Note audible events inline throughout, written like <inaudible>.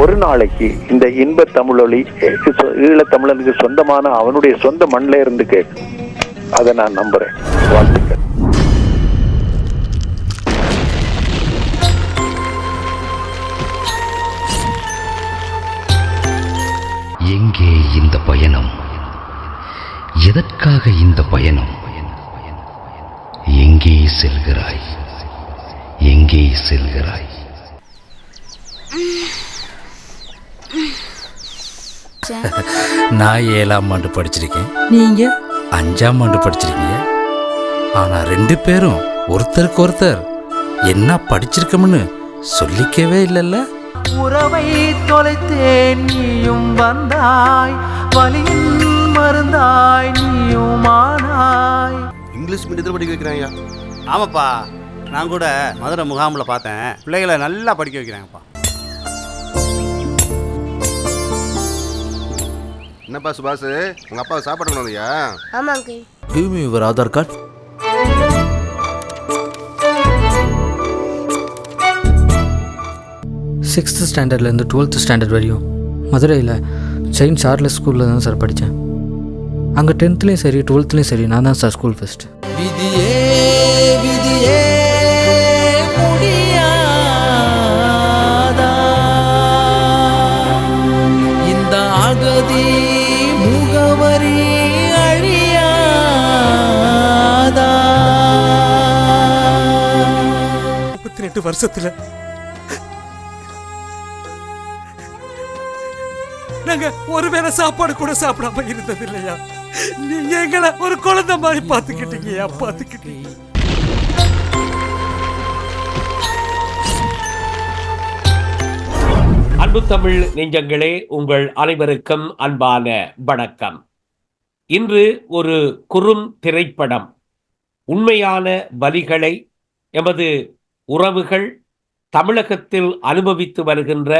ஒரு நாளைக்கு இந்த இன்ப தமிழொலி ஈழத்தமிழனுக்கு சொந்தமான அவனுடைய சொந்த மண்ணில இருந்து கேட்கும். அதை நான் நம்புறேன். வாழ்த்துக்கள். எங்கே இந்த பயணம்? எதற்காக இந்த பயணம்? எங்கே செல்கிறாய்? எங்கே செல்கிறாய்? நான் ஏழாம் ஆண்டு படிச்சிருக்கேன். நீங்க? அஞ்சாம் ஆண்டு படிச்சிருக்கீங்க. ஆனா ரெண்டு பேரும் ஒருத்தருக்கு ஒருத்தர் என்ன படிச்சிருக்கோம்னு சொல்லிக்கவே இல்லைல்ல? உறவை தொலைத்தேன் நீயும் வந்தாய். வலியின் மருந்தாய் நீயும் ஆனாய். இங்கிலீஷ் மீடியத்தில் படிக்க வைக்கிறாங்க ஆமாப்பா நான் கூட மதுரை முகாமில் பார்த்தேன். பிள்ளைகளை நல்லா படிக்க வைக்கிறாங்கப்பா. என்னப்பா சுபாஷ்? உங்க அப்பா சாப்பாடு கொண்டு வந்தியா? ஆமா uncle. Give me your Aadhaar card sixth ஸ்டாண்டர்ட்லேருந்து twelfth standard வரையும் மதுரையில் செயின்ட் சார்லஸ் ஸ்கூலில் தான் சார் படித்தேன் அங்கே டென்த்லேயும் சரி டுவெல்த்லேயும் சரி நான் தான் சார் ஸ்கூல் ஃபஸ்ட்டு விதியே விதியே முடியாதா? இந்த அகதி ரெண்டு வருஷத்துல. நாங்க ஒருவேளை சாப்பாடு கூட சாப்பிடாம இருந்தது இல்லையா நீங்க எங்களை ஒரு குழந்தை மாதிரி பாத்துக்கிட்டீங்கயா பாத்துக்கிட்டீங்க அன்பு தமிழ் நெஞ்சங்களே உங்கள் அனைவருக்கும் அன்பான வணக்கம். இன்று ஒரு குறும் திரைப்படம் உண்மையான வலிகளை எமது உறவுகள் தமிழகத்தில் அனுபவித்து வருகின்ற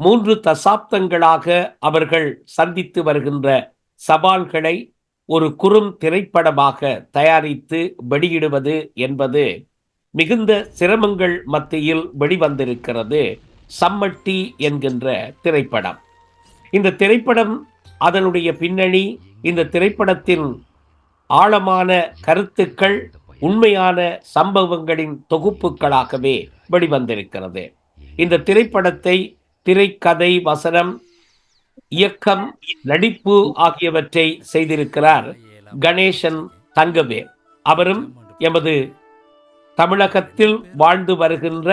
மூன்று தசாப்தங்களாக அவர்கள் சந்தித்து வருகின்ற சவால்களை ஒரு குறும் திரைப்படமாக தயாரித்து வெளியிடுவது என்பது மிகுந்த சிரமங்கள் மத்தியில் வெளிவந்திருக்கிறது. சம்மட்டி என்கின்ற திரைப்படம். இந்த திரைப்படம் அதனுடைய பின்னணி இந்த திரைப்படத்தின் ஆழமான கருத்துக்கள் உண்மையான சம்பவங்களின் தொகுப்புகளாகவே வெளிவந்திருக்கிறது. இந்த திரைப்படத்தை திரைக்கதை வசனம் இயக்கம் நடிப்பு ஆகியவற்றை செய்திருக்கிறார் கணேசன் தங்கவேல். அவரும் எமது தமிழகத்தில் வாழ்ந்து வருகின்ற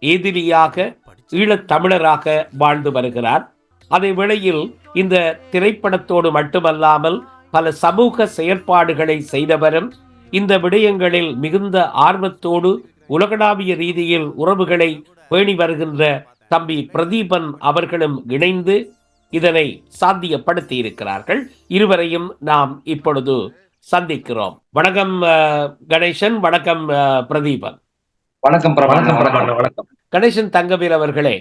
எதிரியாக ஈழத்தமிழராக வாழ்ந்து வருகிறார். அதே வேளையில் இந்த திரைப்படத்தோடு மட்டுமல்லாமல் பல சமூக செயற்பாடுகளை செய்தவரும் இந்த விடயங்களில் மிகுந்த ஆர்வத்தோடு உலகளாவிய ரீதியில் உறவுகளை பேணி வருகின்ற தம்பி பிரதீபன் அவர்களும் இணைந்து இதனை சாத்தியப்படுத்தி இருக்கிறார்கள் இருவரையும் நாம் இப்பொழுது சந்திக்கிறோம். வணக்கம் கணேசன் வணக்கம் அஹ், பிரதீபன். வணக்கம் வணக்கம். கணேசன் தங்கவேல் அவர்களே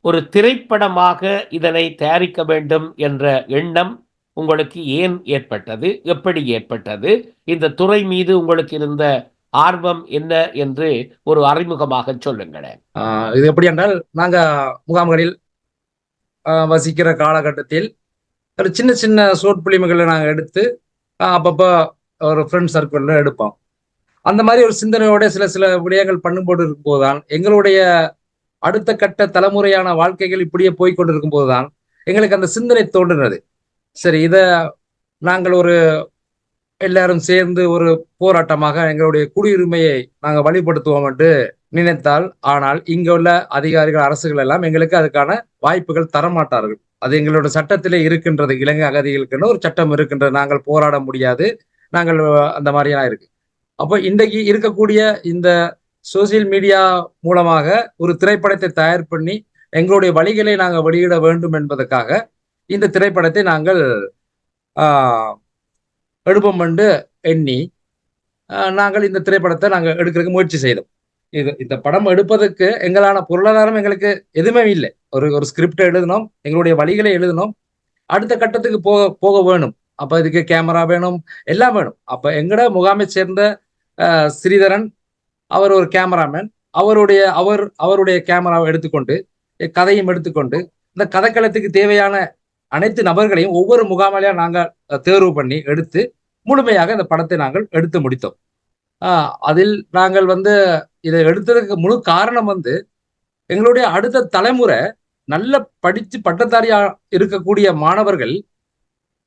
ஒரு திரைப்படமாக இதனை தயாரிக்க வேண்டும் என்ற எண்ணம் உங்களுக்கு ஏன் ஏற்பட்டது? எப்படி ஏற்பட்டது? இந்த துறை மீது உங்களுக்கு இருந்த ஆர்வம் என்ன என்று ஒரு அறிமுகமாக சொல்லுங்களேன். ஆஹ் இது எப்படி என்றால் நாங்க முகாம்களில் ஆஹ் வசிக்கிற காலகட்டத்தில் ஒரு சின்ன சின்ன ஷோர்ட் நாங்கள் எடுத்து அப்பப்போ ஒரு ஃப்ரெண்ட் சர்க்கிளில் எடுப்போம். அந்த மாதிரி ஒரு சிந்தனையோட சில சில விடயங்கள் பண்ணும்போது இருக்கும்போது தான் எங்களுடைய அடுத்த கட்ட தலைமுறையான வாழ்க்கைகள் இப்படியே போய் கொண்டிருக்கும் போதுதான் எங்களுக்கு அந்த சிந்தனை தோன்றுனது. சரி இதை நாங்கள் ஒரு எல்லாரும் சேர்ந்து ஒரு போராட்டமாக எங்களுடைய குடியுரிமையை நாங்கள் வழிபடுத்துவோம் என்று நினைத்தால் ஆனால் இங்க உள்ள அதிகாரிகள் அரசுகள் எல்லாம் எங்களுக்கு அதுக்கான வாய்ப்புகள் தரமாட்டார்கள் அது எங்களோட சட்டத்திலே இருக்கின்றது. இலங்கை அகதிகளுக்குன்னு ஒரு சட்டம் இருக்கின்றது. நாங்கள் போராட முடியாது. நாங்கள் அந்த மாதிரியெல்லாம் இருக்கு. அப்போ இன்றைக்கு இருக்கக்கூடிய இந்த சோசியல் மீடியா மூலமாக ஒரு திரைப்படத்தை தயார் பண்ணி எங்களுடைய வழிகளை நாங்கள் வெளியிட வேண்டும் என்பதற்காக இந்த திரைப்படத்தை நாங்கள் ஆஹ், எடுப்போம் என்று எண்ணி ஆஹ், நாங்கள் இந்த திரைப்படத்தை நாங்கள் எடுக்கிறதுக்கு முயற்சி செய்தோம். இது இந்த படம் எடுப்பதற்கு எங்களான பொருளாதாரம் எங்களுக்கு எதுவுமே இல்லை. ஒரு ஒரு ஸ்கிரிப்ட் எழுதினோம் எங்களுடைய வழிகளை எழுதினோம். அடுத்த கட்டத்துக்கு போக போக வேணும். அப்போ இதுக்கு கேமரா வேணும் எல்லாம் வேணும். அப்போ எங்கட முகாமை சேர்ந்த ஆஹ், ஸ்ரீதரன் அவர் ஒரு கேமராமேன் அவருடைய அவர் அவருடைய கேமராவை எடுத்துக்கொண்டு கதையும் எடுத்துக்கொண்டு இந்த கதைக்களத்துக்கு தேவையான அனைத்து நபர்களையும் ஒவ்வொரு முகாமலையாக நாங்கள் தேர்வு பண்ணி எடுத்து முழுமையாக இந்த படத்தை நாங்கள் எடுத்து முடித்தோம். ஆஹ் அதில் நாங்கள் வந்து இதை எடுத்ததுக்கு முழு காரணம் வந்து எங்களுடைய அடுத்த தலைமுறை நல்ல படித்து பட்டதாரியா இருக்கக்கூடிய மாணவர்கள்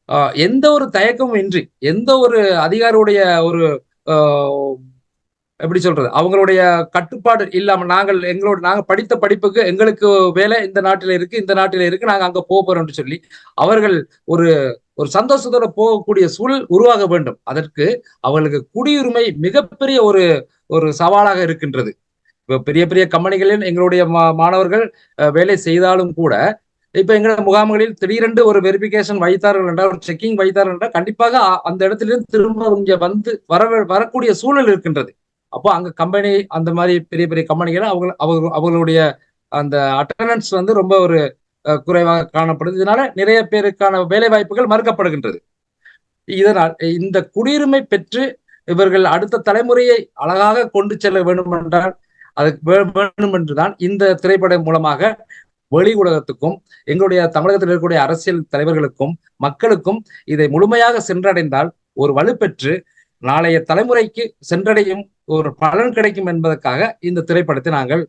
ஆஹ் எந்த ஒரு தயக்கமும் இன்றி எந்த ஒரு அதிகாரியுடைய ஒரு ஆஹ் எப்படி சொல்றது? அவங்களுடைய கட்டுப்பாடு இல்லாம நாங்கள் எங்களோட நாங்க படித்த படிப்புக்கு எங்களுக்கு வேலை இந்த நாட்டில இருக்கு இந்த நாட்டில இருக்கு நாங்க அங்க போக போறோம்னு சொல்லி அவர்கள் ஒரு ஒரு சந்தோஷத்தோட போகக்கூடிய சூழல் உருவாக வேண்டும். அதற்கு அவர்களுக்கு குடியுரிமை மிகப்பெரிய ஒரு ஒரு சவாலாக இருக்கின்றது. இப்போ பெரிய பெரிய கம்பெனிகளில் எங்களுடைய மா- மாணவர்கள் வேலை செய்தாலும் கூட இப்ப எங்களோட முகாம்களில் திடீரென்று ஒரு வெரிபிகேஷன் வைத்தார்கள் என்றால் ஒரு செக்கிங் வைத்தார்கள் என்றால் கண்டிப்பாக அந்த இடத்திலிருந்து திரும்ப இங்க வந்து வர வரக்கூடிய சூழல் இருக்கின்றது. அப்போ அங்க கம்பெனி அந்த மாதிரி பெரிய பெரிய கம்பெனிகள் அவங்க அவங்க அவங்களுடைய அந்த அட்டண்டன்ஸ் வந்து ரொம்ப ஒரு குறைவாக காணப்படுது. இதனால நிறைய பேருக்கான வேலை வாய்ப்புகள் மறுக்கப்படுகின்றது. இதனால் இந்த குடியுரிமை பெற்று இவர்கள் அடுத்த தலைமுறையை அழகாக கொண்டு செல்ல வேண்டும் என்றால் அதுக்கு வே- வேண்டும் என்றுதான் இந்த திரைப்படம் மூலமாக வெளி உலகத்துக்கும் எங்களுடைய தமிழகத்தில் இருக்கக்கூடிய அரசியல் தலைவர்களுக்கும் மக்களுக்கும் இதை முழுமையாக சென்றடைந்தால் ஒரு வலுப்பெற்று நாளைய தலைமுறைக்கு சென்றடையும் ஒரு பலன் கிடைக்கும் என்பதற்காக இந்த திரைப்படத்தை நாங்கள்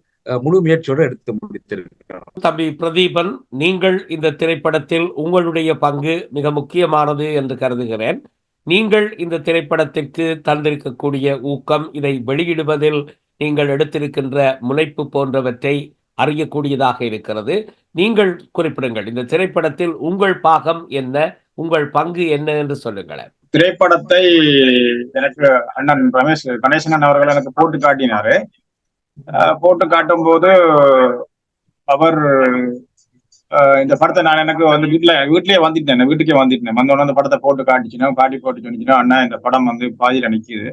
முழு முயற்சியோடு எடுத்து முடித்திருக்கிறோம். தம்பி பிரதீபன் நீங்கள் இந்த திரைப்படத்தில் உங்களுடைய பங்கு மிக முக்கியமானது என்று கருதுகிறேன். நீங்கள் இந்த திரைப்படத்திற்கு தந்திருக்கக்கூடிய ஊக்கம் இதை வெளியிடுவதில் நீங்கள் எடுத்திருக்கின்ற முனைப்பு போன்றவற்றை அறியக்கூடியதாக இருக்கிறது. நீங்கள் குறிப்பிடுங்கள் இந்த திரைப்படத்தில் உங்கள் பாகம் என்ன உங்கள் பங்கு என்ன என்று சொல்லுங்களேன். திரைப்படத்தை எனக்கு அண்ணன் ரமேஷ் கணேசன் அவர்கள் எனக்கு போட்டு காட்டினாரு. போட்டு காட்டும் போது அவர் இந்த படத்தை நான் எனக்கு வந்து வீட்டுல வீட்லயே வந்துட்டேன் வீட்டுக்கே வந்துட்டேன். வந்த அந்த படத்தை போட்டு காட்டிச்சுன்னா காட்டி போட்டு சொன்னிச்சுன்னா அண்ணா இந்த படம் வந்து பாதியில நிக்குது.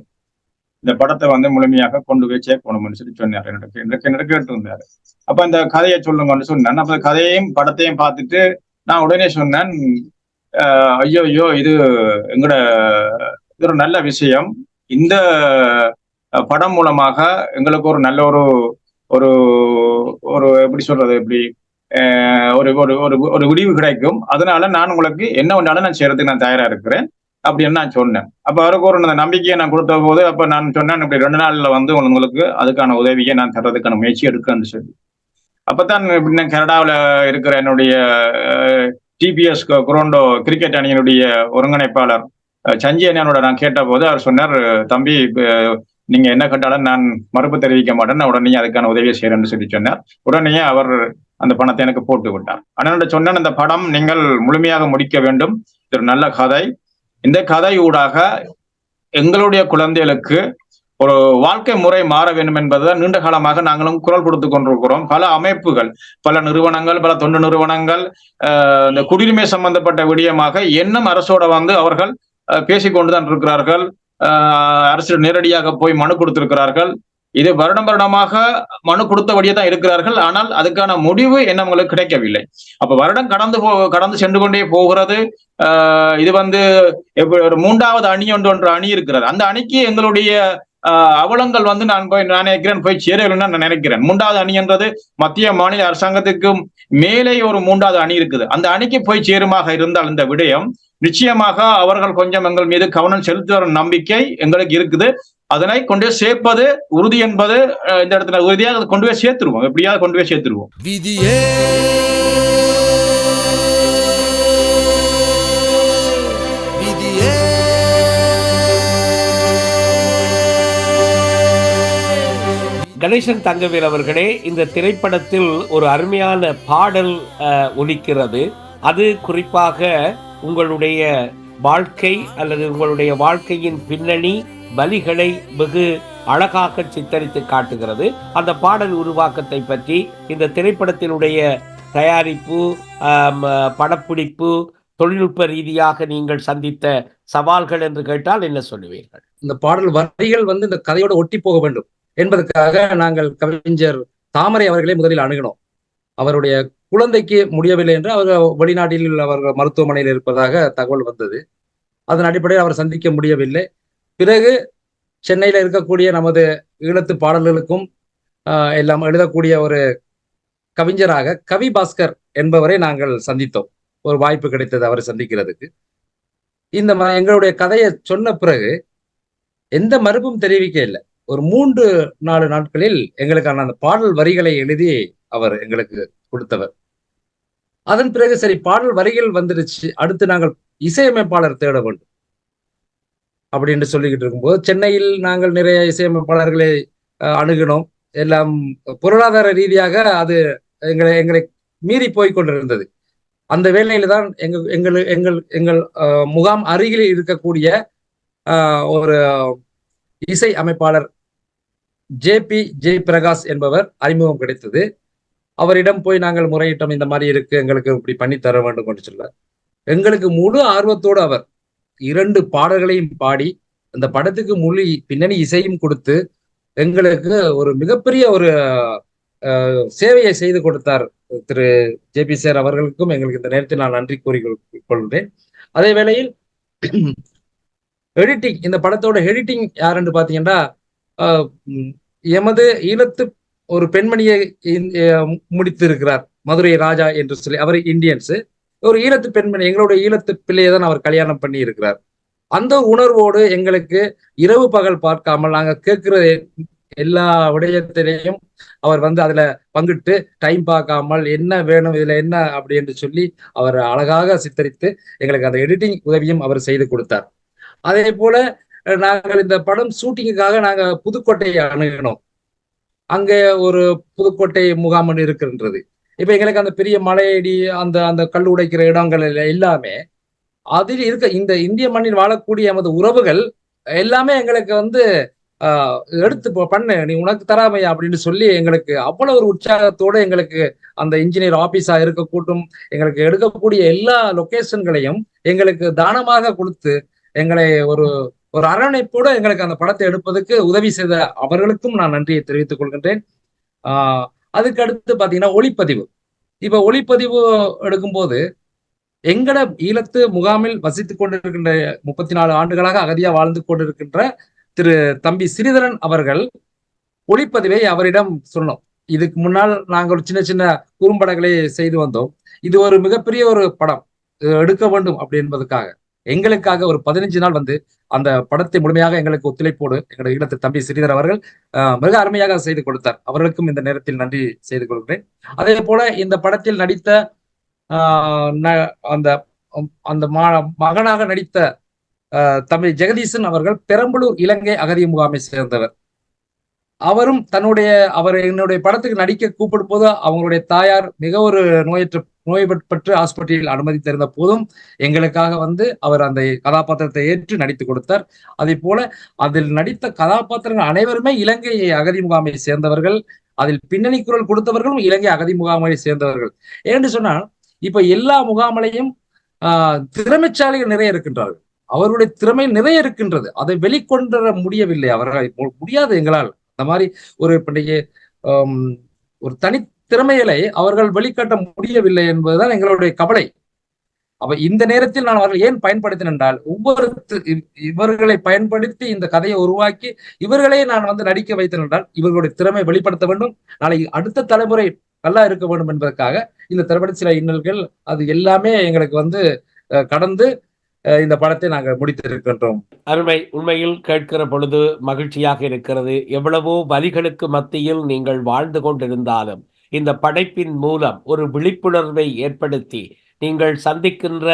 இந்த படத்தை வந்து முழுமையாக கொண்டு போய் சேர்க்கணும்னு சொல்லி சொன்னார். எனக்கு எனக்கு எனக்கு கேட்டு இருந்தாரு அப்ப இந்த கதையை சொல்லுங்கன்னு சொன்னேன். அப்ப கதையையும் படத்தையும் பார்த்துட்டு நான் உடனே சொன்னேன் ஐயோ ஐயோ இது எங்கட இது ஒரு நல்ல விஷயம். இந்த படம் மூலமாக எங்களுக்கு ஒரு நல்ல ஒரு ஒரு ஒரு எப்படி சொல்றது எப்படி ஒரு ஒரு ஒரு ஒரு விடிவு கிடைக்கும். அதனால நான் உங்களுக்கு என்ன ஒன்றாலும் நான் செய்யறதுக்கு நான் தயாரா இருக்கிறேன். அப்படின்னு நான் சொன்னேன். அப்ப அவருக்கு ஒரு நம்பிக்கையை நான் கொடுத்த போது அப்ப நான் சொன்னேன் இப்படி ரெண்டு நாள்ல வந்து உங்களுக்கு அதுக்கான உதவியை நான் தர்றதுக்கான முயற்சி எடுக்கன்னு சொல்லி. அப்பதான் இப்படி நான் கனடாவில் இருக்கிற என்னுடைய டிபிஎஸ் குரோண்டோ கிரிக்கெட் அணியினுடைய ஒருங்கிணைப்பாளர் அஹ், சஞ்சய் அண்ணனோட நான் கேட்டபோது அவர் சொன்னார் தம்பி நீங்க என்ன கேட்டாலும் நான் மறுப்பு தெரிவிக்க மாட்டேன். உடனே அதுக்கான உதவியை செய்யறேன்னு சொல்லி சொன்னார். உடனே அவர் அந்த பணத்தை எனக்கு போட்டு விட்டார். அண்ணனோட சொன்னேன் அந்த படம் நீங்கள் முழுமையாக முடிக்க வேண்டும். இது ஒரு நல்ல கதை. இந்த கதை ஊடாக எங்களுடைய குழந்தைகளுக்கு ஒரு வாழ்க்கை முறை மாற வேண்டும் என்பதுதான் நீண்ட காலமாக நாங்களும் குரல் கொடுத்து கொண்டிருக்கிறோம். பல அமைப்புகள் பல நிறுவனங்கள் பல தொண்டு நிறுவனங்கள் இந்த குடியுரிமை சம்பந்தப்பட்ட விடயமாக இன்னும் அரசோட வந்து அவர்கள் பேசிக்கொண்டுதான் இருக்கிறார்கள். அரசு நேரடியாக போய் மனு கொடுத்திருக்கிறார்கள். இது வருடம் வருடமாக மனு கொடுத்தபடியே தான் இருக்கிறார்கள். ஆனால் அதுக்கான முடிவு என்ன உங்களுக்கு கிடைக்கவில்லை. அப்ப வருடம் கடந்து போ கடந்து சென்று கொண்டே போகிறது. இது வந்து ஒரு மூன்றாவது அணி ஒன்று ஒன்று அணி இருக்கிறது. அந்த அணிக்கு எங்களுடைய அவலங்கள் வந்து நான் போய் நான் நினைக்கிறேன் போய் சேரவில்லைன்னு நான் நினைக்கிறேன். மூன்றாவது அணி என்றது மத்திய மாநில அரசாங்கத்துக்கும் மேலே ஒரு மூன்றாவது அணி இருக்குது. அந்த அணிக்கு போய் சேருமாக இருந்தால் இந்த விடயம் நிச்சயமாக அவர்கள் கொஞ்சம் எங்கள் மீது கவனம் செலுத்துகிற நம்பிக்கை எங்களுக்கு இருக்குது. அதனை கொண்டு போய் சேர்ப்பது உறுதி என்பது இந்த இடத்துல உறுதியாக அதை கொண்டு போய் சேர்த்துருவோம். எப்படியாவது கொண்டு போய் சேர்த்துருவோம். விதியே கணேசன் தங்கவேல் அவர்களே இந்த திரைப்படத்தில் ஒரு அருமையான பாடல் ஒலிக்கிறது. அது குறிப்பாக உங்களுடைய வாழ்க்கை அல்லது உங்களுடைய வாழ்க்கையின் பின்னணி வலிகளை வெகு அழகாக சித்தரித்து காட்டுகிறது. அந்த பாடல் உருவாக்கத்தை பற்றி இந்த திரைப்படத்தினுடைய தயாரிப்பு படப்பிடிப்பு தொழில்நுட்ப ரீதியாக நீங்கள் சந்தித்த சவால்கள் என்று கேட்டால் என்ன சொல்லுவீர்கள்? இந்த பாடல் வரிகள் வந்து இந்த கதையோட ஒட்டி போக வேண்டும். என்பதற்காக நாங்கள் கவிஞர் தாமரை அவர்களை முதலில் அணுகினோம் அவருடைய குழந்தைக்கு முடியவில்லை என்று அவர் வெளிநாட்டில் அவர் மருத்துவமனையில் இருப்பதாக தகவல் வந்தது. அதன் அடிப்படையில் அவர் சந்திக்க முடியவில்லை. பிறகு சென்னையில் இருக்கக்கூடிய நமது ஈழத்து பாடல்களுக்கும் ஆஹ், எல்லாம் எழுதக்கூடிய ஒரு கவிஞராக கவி பாஸ்கர் என்பவரை நாங்கள் சந்தித்தோம். ஒரு வாய்ப்பு கிடைத்தது அவரை சந்திக்கிறதுக்கு. இந்த ம- எங்களுடைய கதையை சொன்ன பிறகு எந்த மறுப்பும் தெரிவிக்க இல்லை. ஒரு மூன்று நாலு நாட்களில் எங்களுக்கான அந்த பாடல் வரிகளை எழுதி அவர் எங்களுக்கு கொடுத்தவர். அதன் பிறகு சரி பாடல் வரிகள் வந்துருச்சு அடுத்து நாங்கள் இசையமைப்பாளர் தேட வேண்டும். அப்படின்னு சொல்லிக்கிட்டு இருக்கும்போது சென்னையில் நாங்கள் நிறைய இசையமைப்பாளர்களை அஹ், அணுகினோம். எல்லாம் பொருளாதார ரீதியாக அது எங்களை எங்களை மீறி போய் கொண்டிருந்தது. அந்த வேலையில தான் எங்க எங்கள் எங்கள் எங்கள் அஹ், முகாம் அருகில் இருக்கக்கூடிய ஒரு இசை அமைப்பாளர் ஜேபி ஜெய் பிரகாஷ் என்பவர் அறிமுகம் கிடைத்தது. அவரிடம் போய் நாங்கள் முறையிட்டோம் இந்த மாதிரி இருக்கு எங்களுக்கு இப்படி பண்ணி தர வேண்டும் என்று சொல்ல எங்களுக்கு முழு ஆர்வத்தோடு அவர் இரண்டு பாடல்களையும் பாடி அந்த படத்துக்கு முழு பின்னணி இசையும் கொடுத்து எங்களுக்கு ஒரு மிகப்பெரிய ஒரு சேவையை செய்து கொடுத்தார் திரு ஜே பி சார் அவர்களுக்கும் எங்களுக்கு இந்த நேரத்தில் நான் நன்றி கூறி கொள்கிறேன். அதே வேளையில் <clears throat> எடிட்டிங் இந்த படத்தோட எடிட்டிங் யாருன்னு பாத்தீங்கன்னா எமது ஈழத்து ஒரு பெண்மணியை முடித்திருக்கிறார். மதுரை ராஜா என்று சொல்லி. அவர் இந்தியன்ஸ். ஒரு ஈழத்து பெண்மணி எங்களுடைய ஈழத்து பிள்ளையை தான் அவர் கல்யாணம் பண்ணி இருக்கிறார் அந்த உணர்வோடு எங்களுக்கு இரவு பகல் பார்க்காமல் நாங்க கேட்கிற எல்லா விடயத்திலையும் அவர் வந்து அதுல பங்கிட்டு டைம் பார்க்காமல் என்ன வேணும் இதுல என்ன அப்படி என்று சொல்லி அவர் அழகாக சித்தரித்து எங்களுக்கு அந்த எடிட்டிங் உதவியும் அவர் செய்து கொடுத்தார். அதே போல நாங்கள் இந்த படம் ஷூட்டிங்குக்காக நாங்க புதுக்கோட்டையை அணுகினோம் அங்கே ஒரு புதுக்கோட்டை முகாம் இருக்கின்றது. இப்போ எங்களுக்கு அந்த பெரிய மலையடி அந்த அந்த கல் உடைக்கிற இடங்கள் எல்லாமே அதில் இருக்க இந்த இந்திய மண்ணில் வாழக்கூடிய நமது உறவுகள் எல்லாமே எங்களுக்கு வந்து ஆஹ், எடுத்து பண்ணு நீ உனக்கு தராமையா அப்படின்னு சொல்லி எங்களுக்கு அவ்வளவு ஒரு உற்சாகத்தோடு எங்களுக்கு அந்த இன்ஜினியர் ஆபீஸா இருக்கக்கூட்டும் எங்களுக்கு எடுக்கக்கூடிய எல்லா லொகேஷன்களையும் எங்களுக்கு தானமாக கொடுத்து எங்களை ஒரு ஒரு அரவணைப்போடு எங்களுக்கு அந்த படத்தை எடுப்பதற்கு உதவி செய்த அவர்களுக்கும் நான் நன்றியை தெரிவித்துக் கொள்கின்றேன். ஆஹ் அதுக்கு அடுத்து பாத்தீங்கன்னா ஒளிப்பதிவு. இப்ப ஒளிப்பதிவு எடுக்கும்போது எங்கட ஈழத்து முகாமில் வசித்துக் கொண்டிருக்கின்ற முப்பத்தி நாலு ஆண்டுகளாக அகதியா வாழ்ந்து கொண்டிருக்கின்ற திரு தம்பி ஸ்ரீதரன் அவர்கள் ஒளிப்பதிவை அவரிடம் சொன்னோம். இதுக்கு முன்னால் நாங்கள் ஒரு சின்ன சின்ன குறும்படங்களை செய்து வந்தோம். இது ஒரு மிகப்பெரிய ஒரு படம். எடுக்க வேண்டும் அப்படி என்பதற்காக. எங்களுக்காக ஒரு பதினஞ்சு நாள் வந்து அந்த படத்தை முழுமையாக எங்களுக்கு ஒத்துழைப்போடு எங்களுடைய ஈழத்து தம்பி ஸ்ரீதர் அவர்கள் மிக அருமையாக செய்து கொடுத்தார். அவர்களுக்கும் இந்த நேரத்தில் நன்றி செய்து கொள்கிறேன். அதே போல இந்த படத்தில் நடித்த ஆஹ், ந- அந்த அந்த மா- மகனாக நடித்த ஆஹ், தம்பி ஜெகதீசன் அவர்கள் பெரம்பலூர் இலங்கை அகதி முகாமை சேர்ந்தவர். அவரும் தன்னுடைய அவர் என்னுடைய படத்துக்கு நடிக்க கூப்பிடும் போது அவங்களுடைய தாயார் மிக ஒரு நோயற்ற நோய்பட்டு ஹாஸ்பிட்டலில் அனுமதித்திருந்த போதும் எங்களுக்காக வந்து அவர் அந்த கதாபாத்திரத்தை ஏற்று நடித்து கொடுத்தார். அதே போல அதில் நடித்த கதாபாத்திரங்கள் அனைவருமே இலங்கை அகதி முகாமை சேர்ந்தவர்கள் அதில் பின்னணி குரல் கொடுத்தவர்களும் இலங்கை அகதி முகாமை சேர்ந்தவர்கள். ஏன்னு சொன்னால் இப்ப எல்லா முகாமலையும் ஆஹ் திறமைச்சாலிகள் நிறைய இருக்கின்றார்கள். அவருடைய திறமை நிறைய இருக்கின்றது. அதை வெளிக்கொண்டு வர முடியவில்லை. அவர்கள் முடியாது எங்களால். அந்த மாதிரி ஒரு இப்படிக்கு ஒரு தனி திறமைகளை அவர்கள் வெளிக்காட்ட முடியவில்லை என்பதுதான் எங்களுடைய கவலை. அப்ப இந்த நேரத்தில் நான் அவர்கள் ஏன் பயன்படுத்தினேன் என்றால் ஒவ்வொரு இவ்- இவர்களை பயன்படுத்தி இந்த கதையை உருவாக்கி இவர்களே நான் வந்து நடிக்க வைத்தேன் என்றால் இவர்களுடைய திறமை வெளிப்படுத்த வேண்டும். நாளை அடுத்த தலைமுறை நல்லா இருக்க வேண்டும் என்பதற்காக இந்த திரைப்பட சில இன்னல்கள் அது எல்லாமே எங்களுக்கு வந்து அஹ், கடந்து அஹ், இந்த படத்தை நாங்கள் முடித்திருக்கின்றோம். அருமை. உண்மையில் கேட்கிற பொழுது மகிழ்ச்சியாக இருக்கிறது. எவ்வளவோ வலிகளுக்கு மத்தியில் நீங்கள் வாழ்ந்து கொண்டிருந்தாலும் இந்த படைப்பின் மூலம் ஒரு விழிப்புணர்வை ஏற்படுத்தி நீங்கள் சந்திக்கின்ற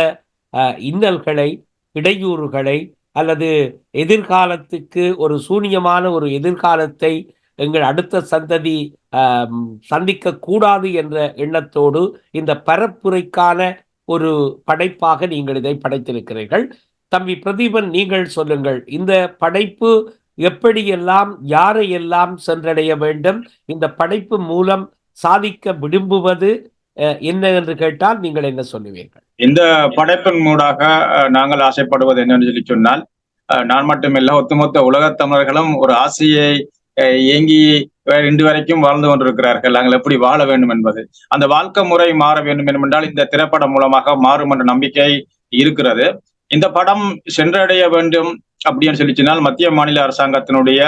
இன்னல்களை இடையூறுகளை அல்லது எதிர்காலத்துக்கு ஒரு சூனியமான ஒரு எதிர்காலத்தை எங்கள் அடுத்த சந்ததி சந்திக்க சந்திக்கக்கூடாது என்ற எண்ணத்தோடு இந்த பரப்புரைக்கான ஒரு படைப்பாக நீங்கள் இதை படைத்திருக்கிறீர்கள். தம்பி பிரதீபன் நீங்கள் சொல்லுங்கள் இந்த படைப்பு எப்படியெல்லாம் யாரையெல்லாம் சென்றடைய வேண்டும்? இந்த படைப்பு மூலம் சாதிக்க விரும்புவது அஹ், என்ன என்று கேட்டால் நீங்கள் என்ன சொல்லுவீர்கள்? இந்த படைப்பின் மூடாக நாங்கள் ஆசைப்படுவது என்னன்னு சொல்லி சொன்னால் நான் மட்டுமில்ல ஒட்டுமொத்த உலகத் தமிழர்களும் ஒரு ஆசையை அஹ், ஏங்கி இன்று வரைக்கும் வாழ்ந்து கொண்டிருக்கிறார்கள். நாங்கள் எப்படி வாழ வேண்டும் என்பது. அந்த வாழ்க்கை முறை மாற வேண்டும் என்றால் இந்த திரைப்படம் மூலமாக மாறும் என்ற நம்பிக்கை இருக்கிறது. இந்த படம் சென்றடைய வேண்டும் அப்படின்னு சொல்லி சொன்னால் மத்திய மாநில அரசாங்கத்தினுடைய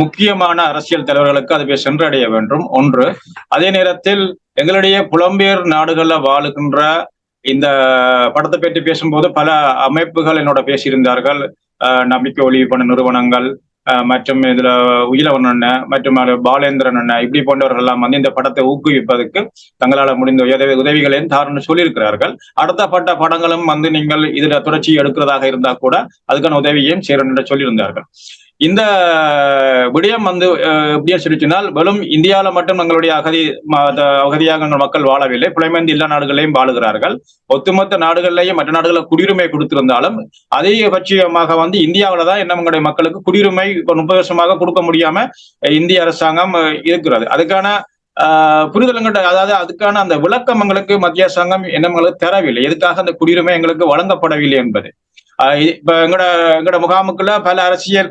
முக்கியமான அரசியல் தலைவர்களுக்கு அது போய் சென்றடைய வேண்டும். ஒன்று அதே நேரத்தில் எங்களுடைய புலம்பெயர் நாடுகள்ல வாழுகின்ற இந்த படத்தை பற்றி பேசும்போது பல அமைப்புகள் என்னோட பேசியிருந்தார்கள். நம்பிக்கை ஒளி பண்ண நிறுவனங்கள் மற்றும் இதுல உயிலவன் அண்ணன் மற்றும் பாலேந்திரன் அண்ணன் இப்படி போன்றவர்கள் எல்லாம் வந்து இந்த படத்தை ஊக்குவிப்பதற்கு தங்களால் முடிந்த உதவி உதவிகளையும் தாருன்னு சொல்லியிருக்கிறார்கள். அடுத்த பட்ட படங்களும் வந்து நீங்கள் இதுல தொடர்ச்சி எடுக்கிறதாக இருந்தா கூட அதுக்கான உதவியையும் சேரும் என்று சொல்லியிருந்தார்கள். இந்த விடயம் வந்து அஹ், எப்படின்னு சொல்லி சொன்னால் வெறும் இந்தியாவில் மட்டும் எங்களுடைய அகதி அகதியாக எங்கள் மக்கள் வாழவில்லை. புலமைந்து எல்லா நாடுகளையும் வாழுகிறார்கள். ஒட்டுமொத்த நாடுகள்லையும் மற்ற நாடுகளுக்கு குடியுரிமை கொடுத்திருந்தாலும் அதிகபட்சமாக வந்து இந்தியாவில தான் என்ன எங்களுடைய மக்களுக்கு குடியுரிமை இப்போ முப்பது வருஷமாக கொடுக்க முடியாம இந்திய அரசாங்கம் இருக்கிறது. அதுக்கான ஆஹ் புரிதல் எங்கள்கிட்ட அதாவது அதுக்கான அந்த விளக்கம் எங்களுக்கு மத்திய அரசாங்கம் என்ன எங்களுக்கு தரவில்லை. எதுக்காக அந்த குடியுரிமை எங்களுக்கு வழங்கப்படவில்லை என்பது. இப்ப எங்கட எங்கட முகாமுக்குள்ள பல அரசியல்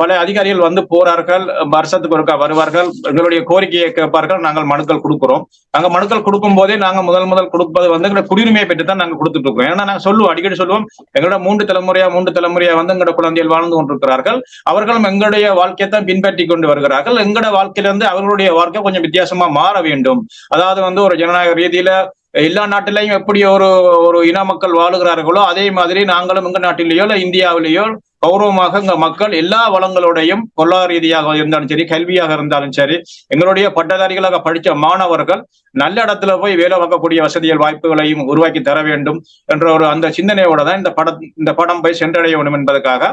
பல அதிகாரிகள் வந்து போறார்கள் வருஷத்துக்கு ஒருக்கா வருவார்கள். எங்களுடைய கோரிக்கையை கேட்பார்கள் நாங்கள் மனுக்கள் கொடுக்கிறோம். நாங்க மனுக்கள் கொடுக்கும் போதே நாங்க முதல் முதல் கொடுப்பது வந்து எங்களோட குடியுரிமையை பெற்று தான் நாங்க கொடுத்துட்டு இருக்கோம். ஏன்னா நாங்க சொல்லுவோம் அடிக்கடி சொல்லுவோம் எங்களோட மூன்று தலைமுறையா மூன்று தலைமுறையா வந்து எங்களோட குழந்தைகள் வாழ்ந்து கொண்டிருக்கிறார்கள். அவர்களும் எங்களுடைய வாழ்க்கையை தான் பின்பற்றி கொண்டு வருகிறார்கள். எங்களோட வாழ்க்கையில இருந்து அவர்களுடைய வாழ்க்கை கொஞ்சம் வித்தியாசமா மாற வேண்டும். அதாவது வந்து ஒரு ஜனநாயக ரீதியில எல்லா நாட்டிலையும் எப்படி ஒரு ஒரு இன மக்கள் வாழுகிறார்களோ அதே மாதிரி நாங்களும் எங்கள் நாட்டிலேயோ இல்லை இந்தியாவிலேயோ கௌரவமாக எங்க மக்கள் எல்லா வளங்களோடையும் பொருளாதார ரீதியாக இருந்தாலும் சரி கல்வியாக இருந்தாலும் சரி எங்களுடைய பட்டதாரிகளாக படித்த மாணவர்கள் நல்ல இடத்துல போய் வேலை பார்க்கக்கூடிய வசதிகள் வாய்ப்புகளையும் உருவாக்கி தர வேண்டும் என்ற ஒரு அந்த சிந்தனையோட தான் இந்த படம் இந்த படம் போய் சென்றடைய வேண்டும் என்பதற்காக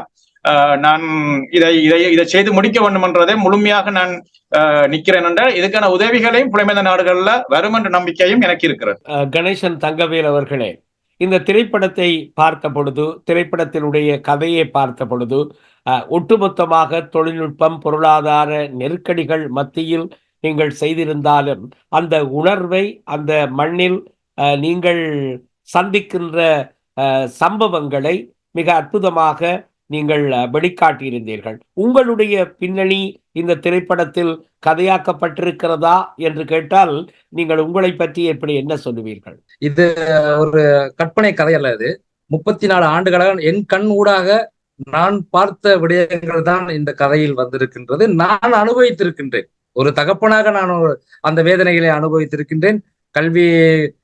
நான் இதை இதை இதை செய்து முடிக்க வேண்டும் என்றதை முழுமையாக நான் ஆஹ், நிக்கிறேன் என்றால் இதுக்கான உதவிகளையும் புலமைந்த நாடுகள்ல வரும் என்ற நம்பிக்கையும் எனக்கு இருக்கிறது. கணேசன் தங்கவேல் அவர்களே இந்த திரைப்படத்தை பார்த்த பொழுது திரைப்படத்தினுடைய கதையை பார்த்த பொழுது ஒட்டுமொத்தமாக தொழில்நுட்பம் பொருளாதார நெருக்கடிகள் மத்தியில் நீங்கள் செய்திருந்தாலும் அந்த உணர்வை அந்த மண்ணில் நீங்கள் சந்திக்கின்ற சம்பவங்களை மிக அற்புதமாக நீங்கள் வெளிக்காட்டியிருந்தீர்கள் உங்களுடைய பின்னணி இந்த திரைப்படத்தில் கதையாக்கப்பட்டிருக்கிறதா என்று கேட்டால் நீங்கள் உங்களை பற்றி எப்படி என்ன சொல்லுவீர்கள்? இது ஒரு கற்பனை கதை அல்ல இது. முப்பத்தி நாலு ஆண்டுகளாக என் கண் ஊடாக நான் பார்த்த விடயங்கள் தான் இந்த கதையில் வந்திருக்கின்றது. நான் அனுபவித்திருக்கின்றேன். ஒரு தகப்பனாக நான் அந்த வேதனைகளை அனுபவித்திருக்கின்றேன். கல்வி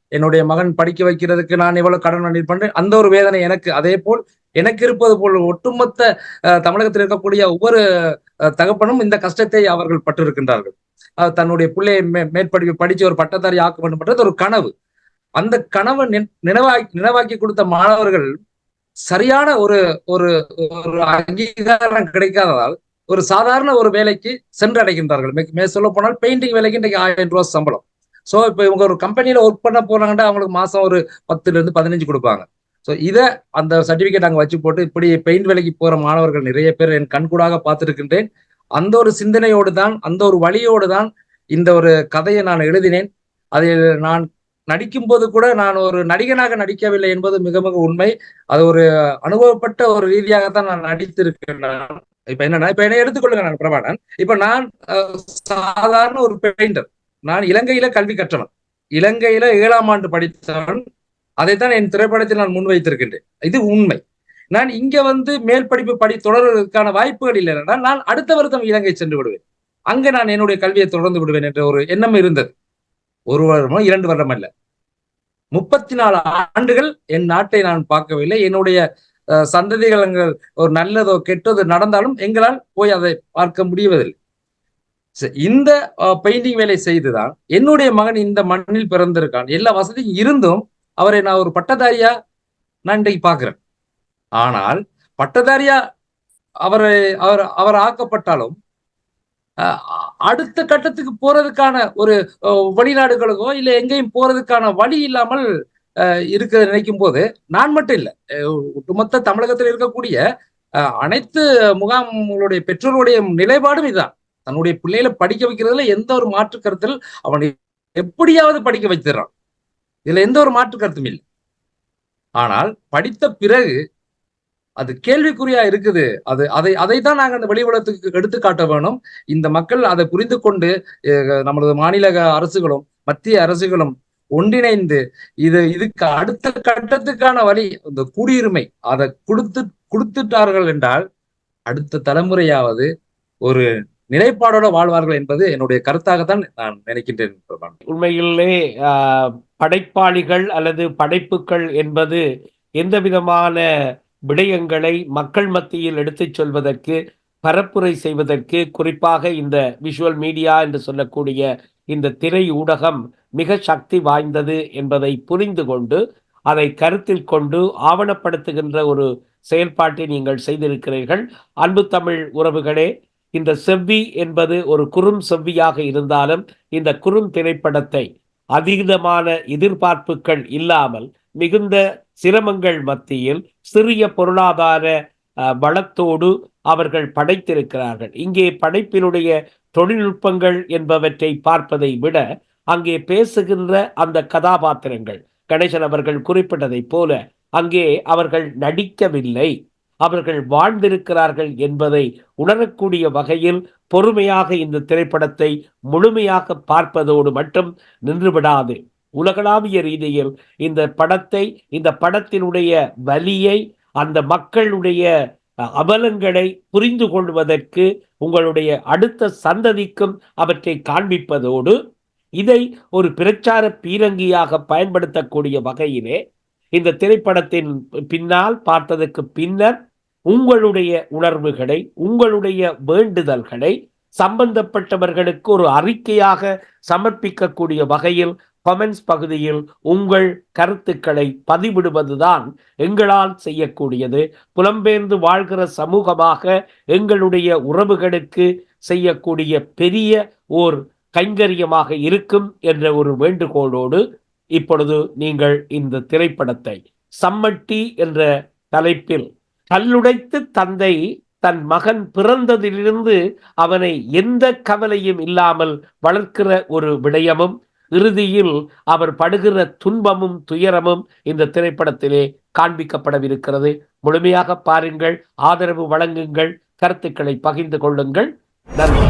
என்னுடைய மகன் படிக்க வைக்கிறதுக்கு நான் எவ்வளவு கடன் பண்ணி பண்றேன் அந்த ஒரு வேதனை எனக்கு. அதே போல் எனக்கு இருப்பது போல் ஒட்டுமொத்த தமிழகத்தில் இருக்கக்கூடிய ஒவ்வொரு தகப்பனும் இந்த கஷ்டத்தை அவர்கள் பட்டிருக்கின்றார்கள். தன்னுடைய பிள்ளையை மே மேற்படிப்பு படிச்சு ஒரு பட்டதாரி ஆக்க வேண்டும் என்றது ஒரு கனவு. அந்த கனவை நின்- நினைவாக்கி நினைவாக்கி கொடுத்த மாணவர்கள் சரியான ஒரு ஒரு ஒரு அங்கீகாரம் கிடைக்காததால் ஒரு சாதாரண ஒரு வேலைக்கு சென்றடைகின்றார்கள். மே- மே சொல்ல போனால் பெயிண்டிங் வேலைக்கு இன்றைக்கு ஆயிரம் ரூபாய் சம்பளம். ஸோ இப்போ இவங்க ஒரு கம்பெனியில ஒர்க் பண்ண போறாங்கன்னா அவங்களுக்கு மாசம் ஒரு பத்துல இருந்து பதினஞ்சு கொடுப்பாங்க. ஸோ இதை அந்த சர்டிபிகேட் அங்கே வச்சு போட்டு இப்படி பெயிண்ட் வேலைக்கு போற மாணவர்கள் நிறைய பேர் என் கண்கூடாக பார்த்துருக்கின்றேன். அந்த ஒரு சிந்தனையோடு தான் அந்த ஒரு வழியோடு தான் இந்த ஒரு கதையை நான் எழுதினேன். அதில் நான் நடிக்கும் போது கூட நான் ஒரு நடிகனாக நடிக்கவில்லை என்பது மிக மிக உண்மை. அது ஒரு அனுபவப்பட்ட ஒரு ரீதியாகத்தான் நான் நடித்திருக்கேன் நான். இப்ப என்னன்னா இப்ப என்ன எடுத்துக்கொள்ளுங்க நான் பிரபாடன் இப்ப நான் சாதாரண ஒரு பெயிண்டர். நான் இலங்கையில கல்வி கற்றவன். இலங்கையில ஏழாம் ஆண்டு படித்தவன். அதைத்தான் என் திரைப்படத்தில் நான் முன்வைத்திருக்கின்றேன். இது உண்மை. நான் இங்க வந்து மேல் படிப்பு படி தொடர்வதற்கான வாய்ப்புகள் இல்லை என்றால் நான் அடுத்த வருடம் இலங்கை சென்று விடுவேன். அங்க நான் என்னுடைய கல்வியை தொடர்ந்து விடுவேன் என்ற ஒரு எண்ணம் இருந்தது. ஒரு வருடமோ இரண்டு வருடம் அல்ல. முப்பத்தி நாலு ஆண்டுகள் என் நாட்டை நான் பார்க்கவில்லை. என்னுடைய அஹ், சந்ததிகள் ஒரு நல்லதோ கெட்டதோ நடந்தாலும் எங்களால் போய் அதை பார்க்க முடியவதில்லை இந்த uh, பெயிண்டிங் வேலை செய்துதான் என்னுடைய மகன் இந்த மண்ணில் பிறந்திருக்கான். எல்லா வசதியும் இருந்தும் அவரை நான் ஒரு பட்டதாரியா நான் இன்றைக்கு பார்க்கிறேன். ஆனால் பட்டதாரியா அவரை அவர் அவர் ஆக்கப்பட்டாலும் அஹ், அடுத்த கட்டத்துக்கு போறதுக்கான ஒரு வெளிநாடுகளுக்கோ இல்ல எங்கேயும் போறதுக்கான வழி இல்லாமல் அஹ், நினைக்கும் போது நான் மட்டும் இல்லை ஒட்டுமொத்த தமிழகத்தில் இருக்கக்கூடிய அஹ், அனைத்து முகாம்களுடைய பெற்றோருடைய நிலைப்பாடும் இதுதான். தன்னுடைய பிள்ளைகளை படிக்க வைக்கிறதுல எந்த ஒரு மாற்று கருத்தில் அவன் எப்படியாவது படிக்க வைத்துறான் இதுல எந்த ஒரு மாற்று கருத்தும் இல்லை. ஆனால் படித்த பிறகு அது கேள்விக்குறியா இருக்குது. அது அதை அதை தான் நாங்கள் அந்த வெளி உலகத்துக்கு எடுத்து காட்ட வேணும். இந்த மக்கள் அதை புரிந்து கொண்டு நமது மாநில அரசுகளும் மத்திய அரசுகளும் ஒன்றிணைந்து இது இதுக்கு அடுத்த கட்டத்துக்கான வழி இந்த குடியுரிமை அதை கொடுத்து கொடுத்துட்டார்கள் என்றால் அடுத்த தலைமுறையாவது ஒரு நிலைப்பாடோட வாழ்வார்கள் என்பது என்னுடைய கருத்தாகத்தான் நான் நினைக்கின்றேன் உண்மையிலே ஆஹ், படைப்பாளிகள் அல்லது படைப்புகள் என்பது எந்த விதமான விடயங்களை மக்கள் மத்தியில் எடுத்துச் சொல்வதற்கு பரப்புரை செய்வதற்கு குறிப்பாக இந்த விஷுவல் மீடியா என்று சொல்லக்கூடிய இந்த திரை ஊடகம் மிக சக்தி வாய்ந்தது என்பதை புரிந்து கொண்டு அதை கருத்தில் கொண்டு ஆவணப்படுத்துகின்ற ஒரு செயல்பாட்டை நீங்கள் செய்திருக்கிறீர்கள். அன்பு தமிழ் உறவுகளே இந்த செவ்வி என்பது ஒரு குறும் செவ்வியாக இருந்தாலும் இந்த குறும் திரைப்படத்தை அதீதமான எதிர்பார்ப்புகள் இல்லாமல் மிகுந்த சிரமங்கள் மத்தியில் சிறிய பொருளாதார வளத்தோடு அவர்கள் படைத்திருக்கிறார்கள். இங்கே படைப்பினுடைய தொழில்நுட்பங்கள் என்பவற்றை பார்ப்பதை விட அங்கே பேசுகின்ற அந்த கதாபாத்திரங்கள் கணேசன் அவர்கள் குறிப்பிட்டதைப் போல அங்கே அவர்கள் நடிக்கவில்லை. அவர்கள் வாழ்ந்திருக்கிறார்கள் என்பதை உணரக்கூடிய வகையில் பொறுமையாக இந்த திரைப்படத்தை முழுமையாக பார்ப்பதோடு மட்டும் நின்றுவிடாது. உலகளாவிய ரீதியில் இந்த படத்தை இந்த படத்தினுடைய வலியை அந்த மக்களுடைய அபலங்களை புரிந்து கொள்வதற்கு உங்களுடைய அடுத்த சந்ததிக்கும் அவற்றை காண்பிப்பதோடு இதை ஒரு பிரச்சார பீரங்கியாக பயன்படுத்தக்கூடிய வகையிலே இந்த திரைப்படத்தின் பின்னால் பார்த்ததற்கு பின்னர் உங்களுடைய உணர்வுகளை உங்களுடைய வேண்டுதல்களை சம்பந்தப்பட்டவர்களுக்கு ஒரு அறிக்கையாக சமர்ப்பிக்கக்கூடிய வகையில் கமெண்ட்ஸ் பகுதியில் உங்கள் கருத்துக்களை பதிவிடுவதுதான் எங்களால் செய்யக்கூடியது. புலம்பெயர்ந்து வாழ்கிற சமூகமாக எங்களுடைய உறவுகளுக்கு செய்யக்கூடிய பெரிய ஓர் கைங்கரியமாக இருக்கும் என்ற ஒரு வேண்டுகோளோடு இப்பொழுது நீங்கள் இந்த திரைப்படத்தை சம்மட்டி என்ற தலைப்பில் கல்லுடைத்து தந்தை தன் மகன் பிறந்ததிலிருந்து அவனை எந்த கவலையும் இல்லாமல் வளர்க்கிற ஒரு விடயமும் இறுதியில் அவர் படுகிற துன்பமும் துயரமும் இந்த திரைப்படத்திலே காண்பிக்கப்படவிருக்கிறது. முழுமையாக பாருங்கள் ஆதரவு வழங்குங்கள் கருத்துக்களை பகிர்ந்து கொள்ளுங்கள். நன்றி.